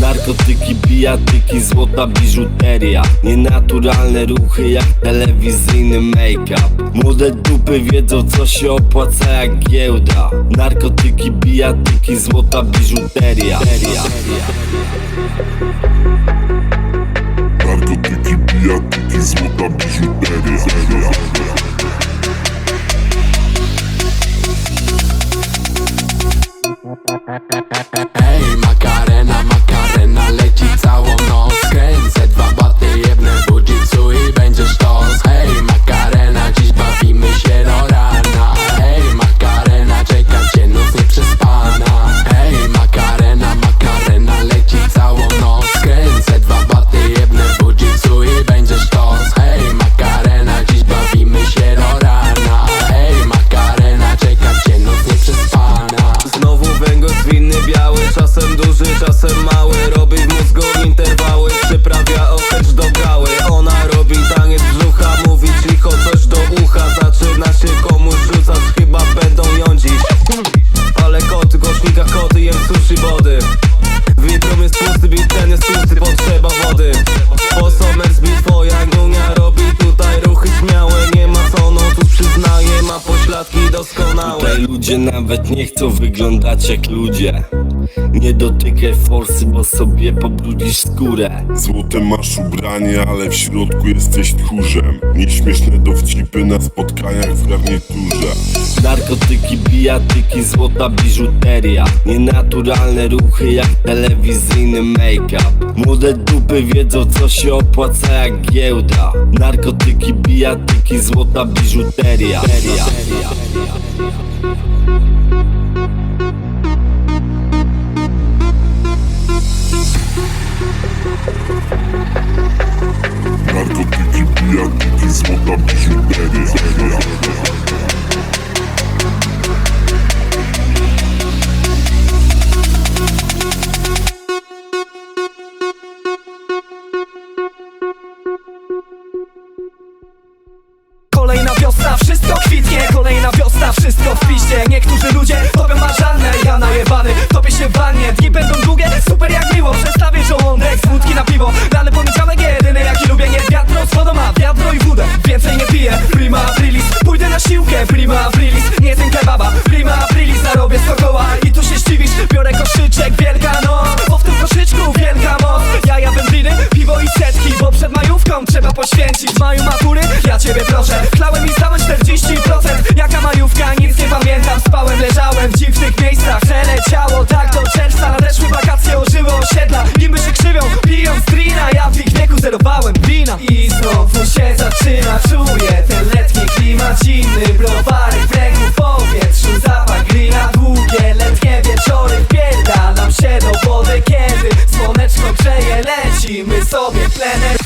Narkotyki, bijatyki, złota biżuteria Nienaturalne ruchy jak telewizyjny make-up. Młode dupy wiedzą co się opłaca jak giełda. Narkotyki, bijatyki, złota biżuteria Ej, makarena, makarena leci czasem mały Robi w mózgu interwały, przyprawia ochęć do gały Ona robi taniec brzucha, mówi cicho coś do ucha Zaczyna się komuś rzucać, chyba będą ją dziś Ale koty, głośnika koty, jem sushi wody. Witrom jest pusty, bit ten jest tłusty, potrzeba wody. Po Somersby twoja nunia robi tutaj ruchy śmiałe Nie ma co, no tu przyznaje, ma pośladki doskonałe. Tutaj ludzie nawet nie chcą wyglądać jak ludzie Nie dotykaj forsy, bo sobie pobrudzisz skórę. Złote masz ubranie, ale w środku jesteś tchórzem. Nieśmieszne dowcipy na spotkaniach w garniturze. Narkotyki, bijatyki, złota biżuteria. Nienaturalne ruchy jak telewizyjny make-up. Młode dupy wiedzą co się opłaca jak giełda. Narkotyki, bijatyki, złota biżuteria Kolejna wiosna, wszystko kwitnie Kolejna wiosna, wszystko w piście. Niektórzy ludzie topią marzanne Ja najebany, topię się poświęcić? W maju matury? Ja ciebie proszę. Klałem i stałem 40% Jaka majówka? Nic nie pamiętam. Spałem, leżałem w dziwnych miejscach. Przeleciało tak do czerwca. Nadeszły wakacje, ożyły osiedla. Niby się krzywią, piją strina Ja w ich wieku zerowałem wina. I znowu się zaczyna. Czuję ten letni klimat. Zimny browary w ręku w powietrzu. Zapach glina Długie letnie wieczory. Pierdalam się do wody Kiedy słoneczko grzeje. Lecimy sobie tlenem